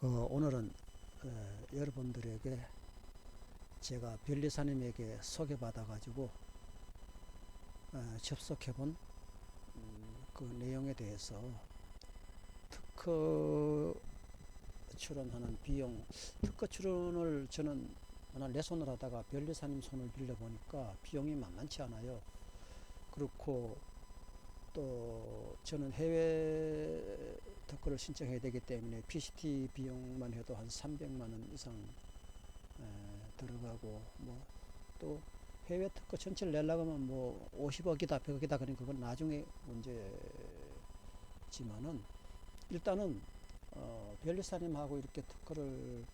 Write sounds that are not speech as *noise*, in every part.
그 오늘은 어, 여러분들에게 제가 변리사님에게 소개받아 가지고 어, 접속해본 음, 그 내용에 대해서 특허 출원하는 비용 특허 출원을 저는 내 손을 하다가 변리사님 손을 빌려 보니까 비용이 만만치 않아요. 그렇고 또 저는 해외 특허를 신청해야 되기 때문에 PCT 비용만 해도 한 300만 원 이상 에, 들어가고 뭐 또 해외 특허 전체를 내려고 하면 뭐 50억이다 100억이다 그러니 그건 나중에 문제지만은 일단은 어, 변리사님하고 이렇게 특허를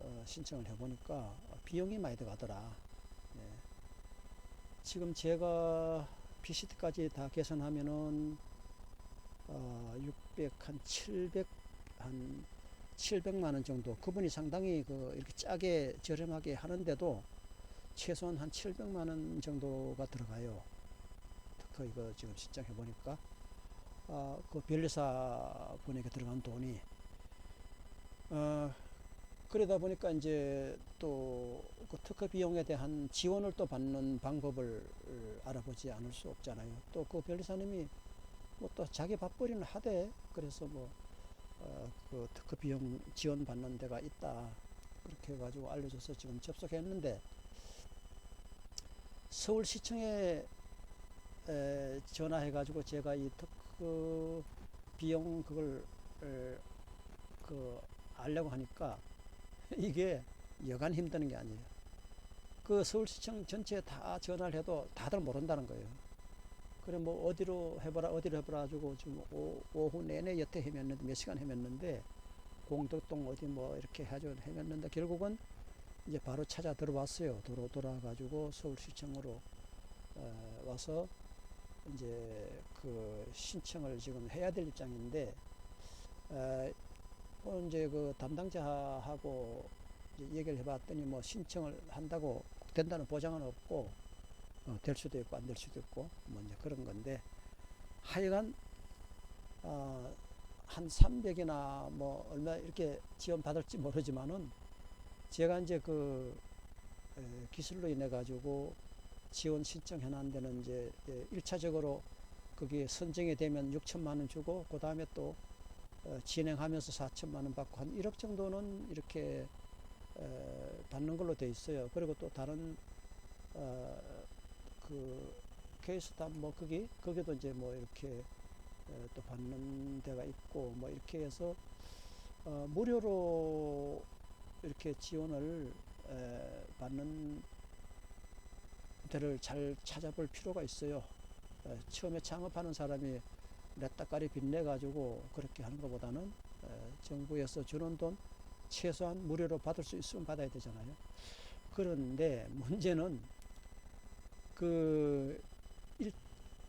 어, 신청을 해보니까 비용이 많이 들어가더라. 예. 지금 제가 PCT까지 다 계산하면은 어, 600, 한 700, 한 700만 원 정도. 그분이 상당히 그 이렇게 짜게 저렴하게 하는데도 최소한 한 700만 원 정도가 들어가요. 특허 이거 지금 신청해 보니까 아, 그 변리사 분에게 들어간 돈이 어, 그러다 보니까 이제 또 그 특허 비용에 대한 지원을 또 받는 방법을 알아보지 않을 수 없잖아요. 또 그 변리사님이 뭐 또 자기 밥벌이는 하되 그래서 뭐 어, 그 특허 비용 지원 받는 데가 있다 그렇게 해가지고 알려줘서 지금 접속했는데 서울시청에 에, 전화해가지고 제가 이 특허 비용 그걸 에, 그 알려고 하니까 *laughs* 이게 여간 힘드는 게 아니에요. 그 서울시청 전체에 다 전화를 해도 다들 모른다는 거예요. 그래 뭐 어디로 해보라 어디로 해보라 가지고 지금 오, 오후 내내 여태 헤맸는데 몇 시간 헤맸는데 공덕동 어디 뭐 이렇게 해가지고 헤맸는데 결국은 이제 바로 찾아 들어왔어요. 도로 돌아가지고 서울시청으로 어, 와서 이제 그 신청을 지금 해야 될 입장인데 어, 어, 이제 그 담당자하고 이제 얘기를 해봤더니 뭐 신청을 한다고 된다는 보장은 없고 어, 될 수도 있고 안 될 수도 있고 뭐 이제 그런 건데 하여간 어, 한 300이나 뭐 얼마 이렇게 지원 받을지 모르지만은 제가 이제 그 에, 기술로 인해 가지고 지원 신청해 놓은 데는 이제 예, 1차적으로 거기에 선정이 되면 6천만 원 주고 그 다음에 또 어, 진행하면서 4천만 원 받고 한 1억 정도는 이렇게 에, 받는 걸로 돼 있어요. 그리고 또 다른 어, 그 케이스다 뭐 거기 거기도 이제 뭐 이렇게 에, 또 받는 데가 있고 뭐 이렇게 해서 어, 무료로 이렇게 지원을 에, 받는 데를 잘 찾아볼 필요가 있어요. 에, 처음에 창업하는 사람이 내 따까리 빚내 가지고 그렇게 하는 것보다는 에, 정부에서 주는 돈 최소한 무료로 받을 수 있으면 받아야 되잖아요. 그런데 문제는 그 일,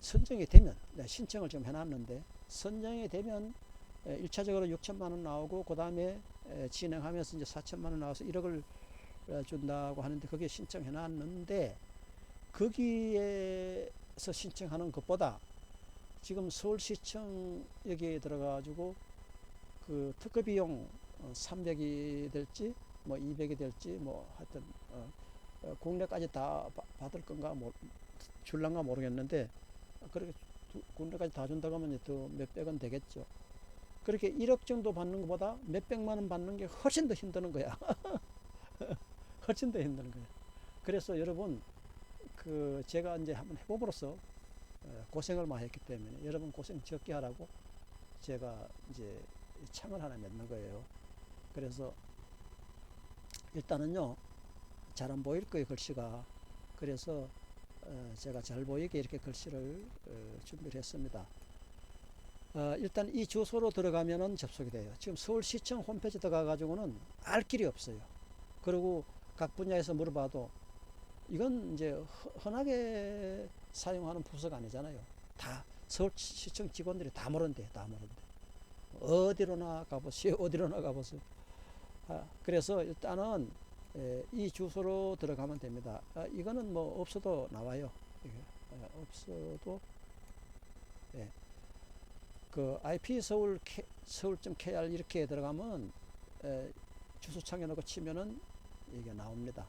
선정이 되면 네, 신청을 좀 해놨는데 선정이 되면 에, 1차적으로 6천만 원 나오고 그 다음에 진행하면서 이제 4천만 원 나와서 1억을 어, 준다고 하는데 거기에 신청해 놨는데 거기에서 신청하는 것보다 지금 서울시청 여기에 들어가가지고 그 특허 비용 300이 될지 뭐 200이 될지 뭐 하여튼 어, 어, 국내까지 다 바- 받을 건가 뭐 줄란가 모르겠는데 그렇게 두- 국내까지 다 준다고 하면 이제 더 몇백원 되겠죠. 그렇게 1억 정도 받는 것보다 몇백만 원 받는 게 훨씬 더 힘드는 거야. *laughs* 훨씬 더 힘드는 거야. 그래서 여러분 그 제가 이제 한번 해봄으로써 어, 고생을 많이 했기 때문에 여러분 고생 적게 하라고 제가 이제 이 창을 하나 맺는 거예요. 그래서 일단은요 잘 안 보일 거예요 글씨가. 그래서 어, 제가 잘 보이게 이렇게 글씨를 어, 준비를 했습니다. 어, 일단 이 주소로 들어가면은 접속이 돼요. 지금 서울시청 홈페이지 들어가 가지고는 알 길이 없어요. 그리고 각 분야에서 물어봐도 이건 이제 허- 흔하게 사용하는 부서가 아니잖아요. 다 서울시청 직원들이 다 모른대, 다 모른대. 어디로나 가보세요, *laughs* 어디로나 가보세요. 아, 그래서 일단은 에, 이 주소로 들어가면 됩니다. 아, 이거는 뭐 없어도 나와요. 이게, 에, 없어도 예. 그 IP 서울 K, 서울.kr 이렇게 들어가면 에, 주소 창에 넣고 치면은 이게 나옵니다.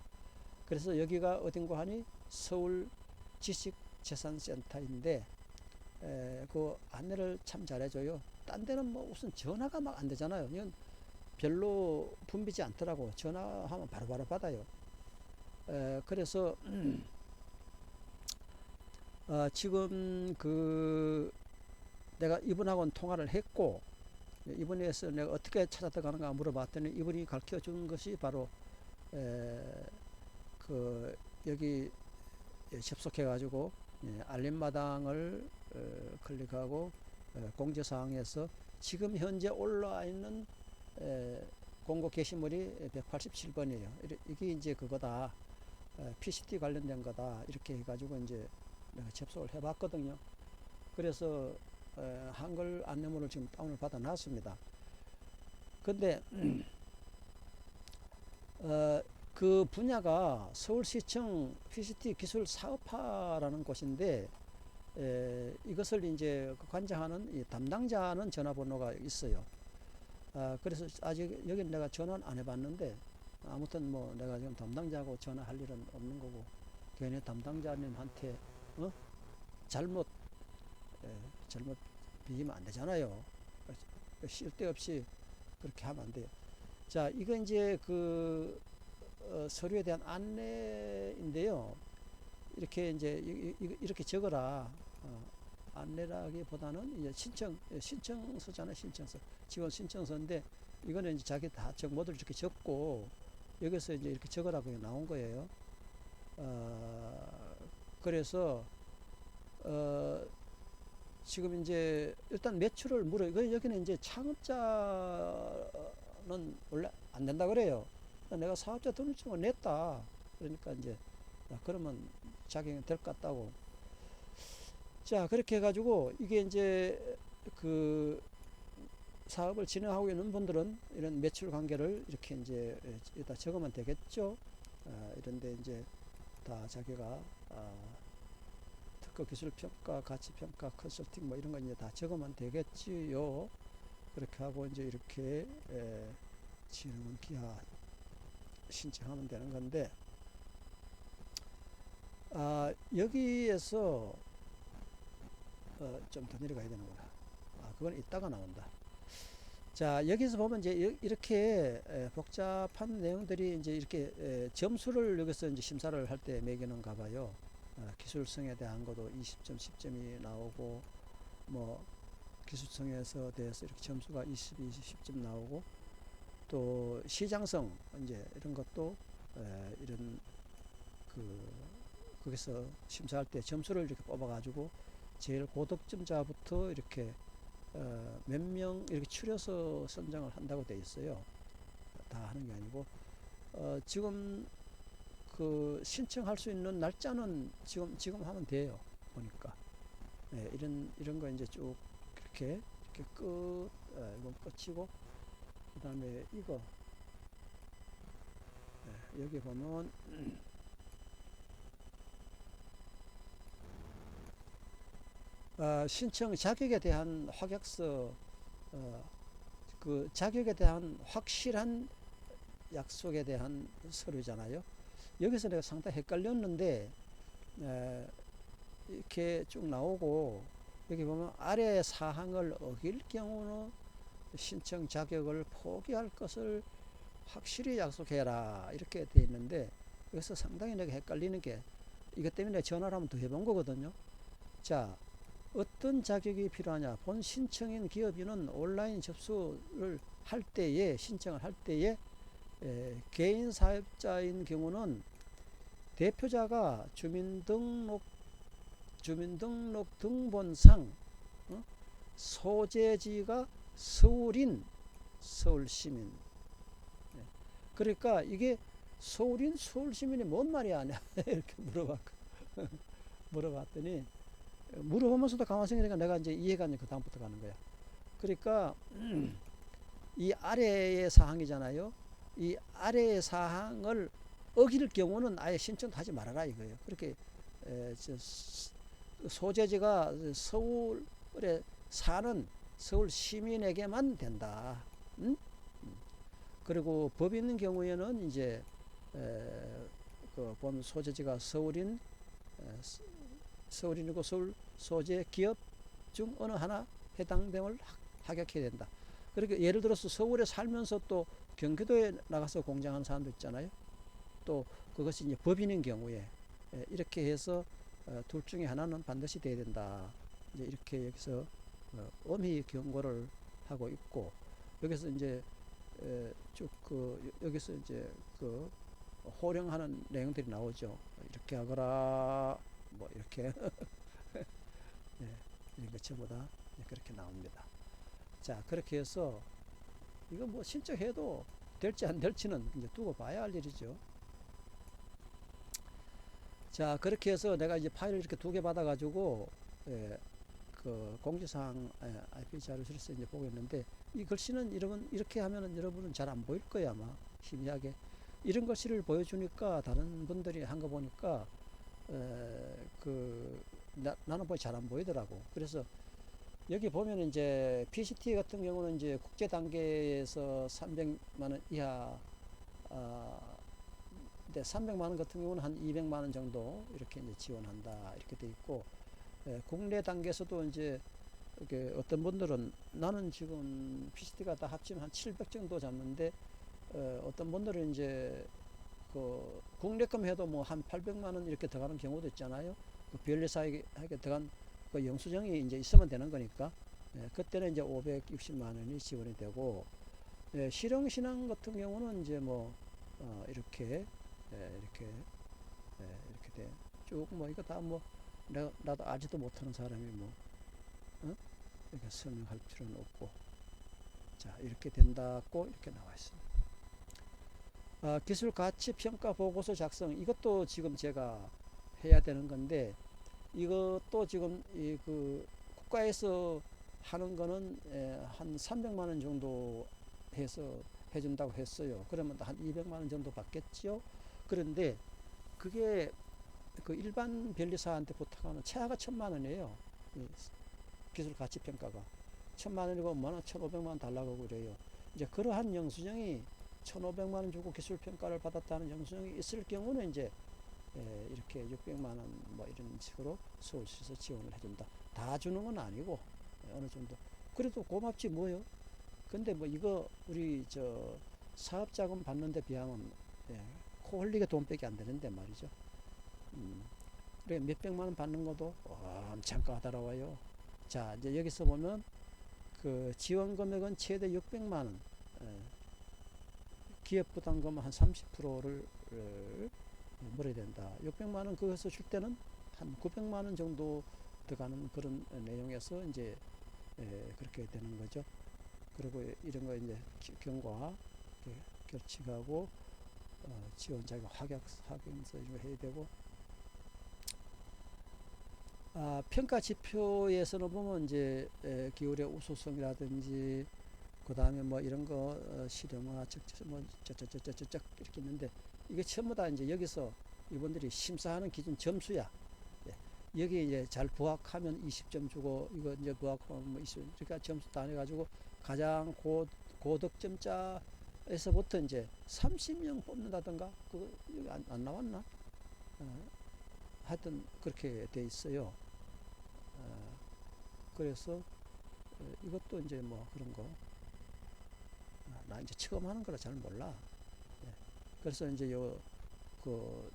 그래서 여기가 어딘가 하니 서울 지식 재산센터인데 에, 그 안내를 참 잘해줘요. 딴 데는 뭐 우선 전화가 막 안 되잖아요. 이건 별로 붐비지 않더라고. 전화하면 바로바로 받아요. 에, 그래서 *clears throat* 어, 지금 그 내가 이분하고는 통화를 했고 이분에서 내가 어떻게 찾아 들어가는가 물어봤더니 이분이 가르쳐 준 것이 바로 에, 그 여기 접속해 가지고 예, 알림마당을 어, 클릭하고 어, 공지사항에서 지금 현재 올라와 있는 에, 공고 게시물이 187번이에요. 이게 이제 그거다. 에, PCT 관련된 거다. 이렇게 해가지고 이제 접속을 해봤거든요. 그래서 에, 한글 안내문을 지금 다운을 받아 놨습니다. 근데 *clears throat* 어, 그 분야가 서울시청 PCT 기술 사업화라는 곳인데 에, 이것을 이제 관장하는 이 담당자는 전화번호가 있어요. 아, 그래서 아직 여기 내가 전화는 안 해봤는데 아무튼 뭐 내가 지금 담당자하고 전화할 일은 없는 거고 괜히 담당자님한테 어? 잘못 에, 잘못 비기면 안 되잖아요. 쓸데없이 그렇게 하면 안 돼요. 자, 이거 이제 그 어, 서류에 대한 안내인데요. 이렇게 이제 이렇게 적어라. 어, 안내라기보다는 이제 신청 신청서잖아요. 신청서. 지원 신청서인데 이거는 이제 자기 다 적, 모두 이렇게 적고 여기서 이제 이렇게 적으라고 나온 거예요. 어, 그래서 어, 지금 이제 일단 매출을 물어. 이거 여기는 이제 창업자는 원래 안 된다 그래요. 내가 사업자 등록증을 냈다. 그러니까 이제 야, 그러면 자격이 될 것 같다고. 자 그렇게 해가지고 이게 이제 그 사업을 진행하고 있는 분들은 이런 매출 관계를 이렇게 이제 여기다 적으면 되겠죠. 아, 이런데 이제 다 자기가 아, 특허 기술 평가, 가치 평가, 컨설팅 뭐 이런 거 이제 다 적으면 되겠지요. 그렇게 하고 이제 이렇게 에, 진흥 기하 신청하면 되는 건데 아, 여기에서 어, 좀 더 내려가야 되는구나. 아, 그건 이따가 나온다. 자, 여기서 보면 이제 이렇게 에, 복잡한 내용들이 이제 이렇게 에, 점수를 여기서 이제 심사를 할 때 매기는가 봐요. 어, 기술성에 대한 것도 20점, 10점이 나오고 뭐 기술성에서 대해서 이렇게 점수가 20, 20, 10점 나오고 또 시장성 이제 이런 것도 에, 이런 그 거기서 심사할 때 점수를 이렇게 뽑아가지고 제일 고득점자부터 이렇게 어, 몇 명 이렇게 추려서 선정을 한다고 돼 있어요. 다 하는 게 아니고 어, 지금 그 신청할 수 있는 날짜는 지금 지금 하면 돼요. 보니까 네, 이런 이런 거 이제 쭉 이렇게 이렇게 끝 어, 이건 끝이고 그 다음에 이거 네, 여기 보면 어, 신청 자격에 대한 확약서 어, 그 자격에 대한 확실한 약속에 대한 서류잖아요. 여기서 내가 상당히 헷갈렸는데 에, 이렇게 쭉 나오고 여기 보면 아래 사항을 어길 경우는 신청 자격을 포기할 것을 확실히 약속해라 이렇게 돼 있는데 여기서 상당히 내가 헷갈리는 게 이것 때문에 전화를 한번 더 해본 거거든요. 자 어떤 자격이 필요하냐 본 신청인 기업인은 온라인 접수를 할 때에 신청을 할 때에 에, 개인 사업자인 경우는 대표자가 주민등록 주민등록 등본상 어? 소재지가 서울인 서울 시민 네. 그러니까 이게 서울인 서울 시민이 뭔 말이야 *laughs* 이렇게 물어봤 *laughs* 물어봤더니 물어보면서도 가만히 생각하니까 내가 이제 이해가 이제 그 다음부터 가는 거야. 그러니까 *clears throat* 이 아래의 사항이잖아요. 이 아래의 사항을 어길 경우는 아예 신청도 하지 말아라 이거예요. 그렇게 에, 소재지가 서울에 사는 서울 시민에게만 된다. 응? 그리고 법이 있는 경우에는 이제 에, 그본 소재지가 서울인 서울인이고 서울 소재 기업 중 어느 하나 해당됨을 하- 합격해야 된다. 그러니까 예를 들어서 서울에 살면서 또 경기도에 나가서 공장하는 사람도 있잖아요. 또 그것이 이제 법인인 경우에 에, 이렇게 해서 어, 둘 중에 하나는 반드시 돼야 된다. 이제 이렇게 여기서 어, 엄히 경고를 하고 있고 여기서 이제 쭉 그 여기서 이제 그 호령하는 내용들이 나오죠. 이렇게 하거라 뭐 이렇게 *laughs* 예, 이런 것 전부 다 그렇게 나옵니다. 자 그렇게 해서 이거 뭐 신청해도 될지 안 될지는 이제 두고 봐야 할 일이죠. 자 그렇게 해서 내가 이제 파일을 이렇게 두 개 받아가지고 예, 그 공지사항 예, IP 자료실에서 이제 보고 있는데 이 글씨는 여러분 이렇게 하면은 여러분은 잘 안 보일 거야 아마. 희미하게. 이런 글씨를 보여주니까 다른 분들이 한 거 보니까 에, 그 나, 나는 보이 잘안 보이더라고. 그래서 여기 보면 이제 PCT 같은 경우는 이제 국제 단계에서 300만 원 이하 아, 근데 300만 원 같은 경우는 한 200만 원 정도 이렇게 이제 지원한다. 이렇게 돼 있고 에, 국내 단계에서도 이제 이렇게 어떤 분들은 나는 지금 PCT가 다 합치면 한 700 정도 잡는데 어, 어떤 분들은 이제 그 국내금 해도 뭐 한 800만 원 이렇게 들어가는 경우도 있잖아요. 그 변리사에게 들어간 그 영수증이 이제 있으면 되는 거니까 예, 그때는 이제 560만 원이 지원이 되고 예, 실용신앙 같은 경우는 이제 뭐 어, 이렇게 예, 이렇게 예, 이렇게 돼. 쭉뭐 이거 다뭐 내가 나도 알지도 못하는 사람이 뭐 어? 이렇게 설명할 필요는 없고 자 이렇게 된다고 이렇게 나와 있습니다. 아, 기술 가치 평가 보고서 작성 이것도 지금 제가 해야 되는 건데 이것도 지금 이 그 국가에서 하는 거는 에, 한 300만 원 정도 해서 해준다고 했어요. 그러면 한 200만 원 정도 받겠죠. 그런데 그게 그 일반 변리사한테 부탁하는 최하가 천만 원이에요. 이 기술 가치 평가가 천만 원이고 뭐나 천오백만 원 달라고 그래요. 이제 그러한 영수증이 천오백만 원 주고 기술 평가를 받았다는 영수증이 있을 경우는 이제 에, 이렇게 600만 원 뭐 이런 식으로 서울시에서 지원을 해준다. 다 주는 건 아니고 어느 정도. 그래도 고맙지 뭐요. 근데 뭐 이거 우리 저 사업자금 받는 데 비하면 예, 코 흘리게 돈밖에 안 되는데 말이죠. 음, 그래 몇백만 원 받는 것도 엄청 까다로워요. 자 이제 여기서 보면 그 지원 금액은 최대 600만 원. 예, 기업 부담금 한 30%를 물어야 된다. 600만 원 그것을 줄 때는 한 900만 원 정도 들어가는 그런 내용에서 이제 에, 그렇게 되는 거죠. 그리고 이런 거 이제 기- 경과 결칙하고 어, 지원자가 확약 확인서 해야 되고 아, 평가 지표에서는 보면 이제 에, 기울의 우수성이라든지 그 다음에 뭐 이런 거 어, 실용화 적적 뭐 이렇게 있는데 이게 전부 다 이제 여기서 이분들이 심사하는 기준 점수야. 예. 여기 이제 잘 부합하면 20점 주고 이거 이제 부합하면 뭐 20. 그러니까 점수 다 해가지고 가장 고 고득점자에서부터 이제 30명 뽑는다던가 그거 여기 안, 안 나왔나? 어, 하여튼 그렇게 돼 있어요. 어, 그래서 어, 이것도 이제 뭐 그런 거. 아, 나 이제 처음 하는 거라 잘 몰라. 예. 그래서 이제 요 그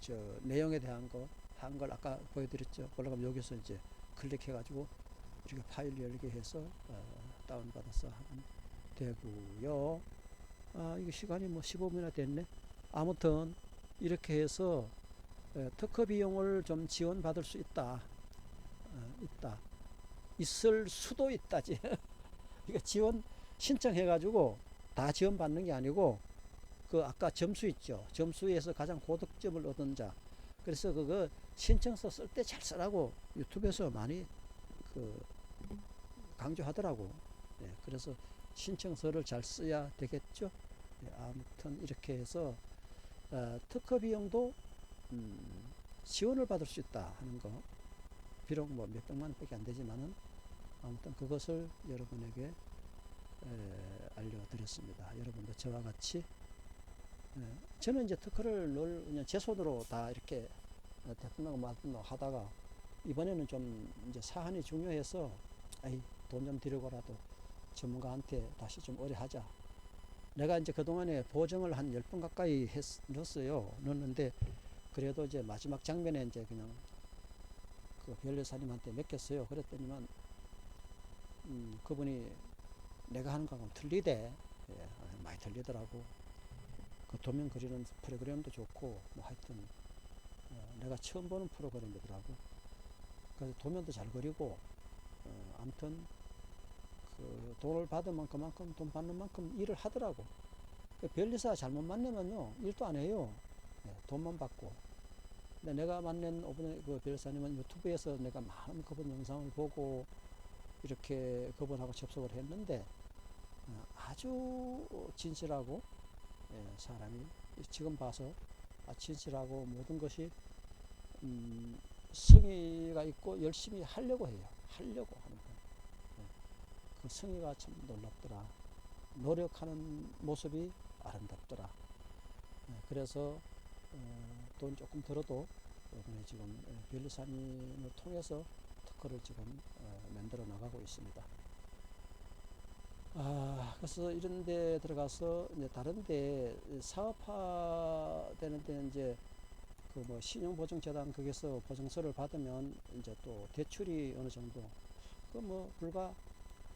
저 내용에 대한 거 한 걸 아까 보여드렸죠. 올라가면 여기서 이제 클릭해가지고 이렇게 파일 열게 해서 어, 다운받아서 하면 되고요. 아 이거 시간이 뭐 15분이나 됐네. 아무튼 이렇게 해서 에, 특허 비용을 좀 지원받을 수 있다. 어, 있다. 있을 수도 있다지. 이거 *laughs* 지원 신청해가지고 다 지원받는 게 아니고 그 아까 점수 있죠. 점수에서 가장 고득점을 얻은 자. 그래서 그거 신청서 쓸 때 잘 쓰라고 유튜브에서 많이 그 강조하더라고. 예, 그래서 신청서를 잘 써야 되겠죠. 예, 아무튼 이렇게 해서 어, 특허 비용도 음, 지원을 받을 수 있다 하는 거. 비록 뭐 몇 백만 원밖에 안 되지만은 아무튼 그것을 여러분에게 에, 알려드렸습니다. 여러분도 저와 같이 예, 저는 이제 특허를 늘 그냥 제 손으로 다 이렇게 어, 대통령 말도 하다가 이번에는 좀 이제 사안이 중요해서 아이 돈 좀 들여고라도 전문가한테 다시 좀 의뢰하자. 내가 이제 그동안에 보정을 한 열 번 가까이 했, 넣었어요. 넣었는데 그래도 이제 마지막 장면에 이제 그냥 그 변리사님한테 맡겼어요. 그랬더니만 음, 그분이 내가 하는 거하고 틀리대. 예, 많이 틀리더라고. 그 도면 그리는 프로그램도 좋고 뭐 하여튼 어, 내가 처음 보는 프로그램이더라고. 그래서 도면도 잘 그리고 어, 아무튼 그 돈을 받으면 그만큼 돈 받는 만큼 일을 하더라고. 그 변리사 잘못 만나면요 일도 안 해요. 예, 돈만 받고. 근데 내가 만난 오번에 그 변리사님은 유튜브에서 내가 많은 그분 영상을 보고 이렇게 그분하고 접속을 했는데 어, 아주 진실하고 예, 사람이 지금 봐서 아, 진실하고 모든 것이 음, 성의가 있고 열심히 하려고 해요. 하려고 하는 거. 예, 그 성의가 참 놀랍더라. 노력하는 모습이 아름답더라. 예, 그래서 어, 돈 조금 들어도 이번에 지금 예, 변리사님을 통해서 특허를 지금 어, 만들어 나가고 있습니다. 아, 그래서 이런 데 들어가서 이제 다른 데 사업화 되는 데 이제 그 뭐 신용보증재단 거기서 보증서를 받으면 이제 또 대출이 어느 정도 그 뭐 불과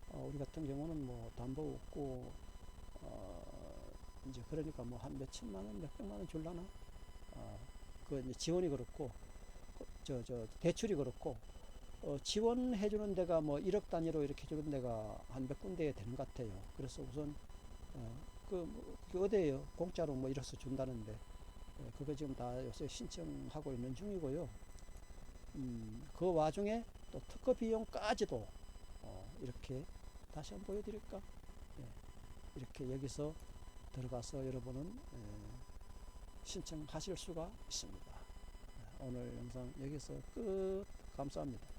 어, 우리 같은 경우는 뭐 담보 없고 어, 이제 그러니까 뭐 한 몇천만 원, 몇백만 원 줄라나? 어, 그 지원이 그렇고 저 저 대출이 그렇고 어, 지원해 주는 데가 뭐 1억 단위로 이렇게 주는 데가 한 몇 군데 되는 것 같아요. 그래서 우선 어, 그, 뭐, 그 어디에요? 공짜로 뭐 이래서 준다는데 예, 그거 지금 다 요새 신청하고 있는 중이고요. 음, 그 와중에 또 특허 비용까지도 어, 이렇게 다시 한번 보여드릴까? 예, 이렇게 여기서 들어가서 여러분은 예, 신청하실 수가 있습니다. 예, 오늘 영상 여기서 끝. 감사합니다.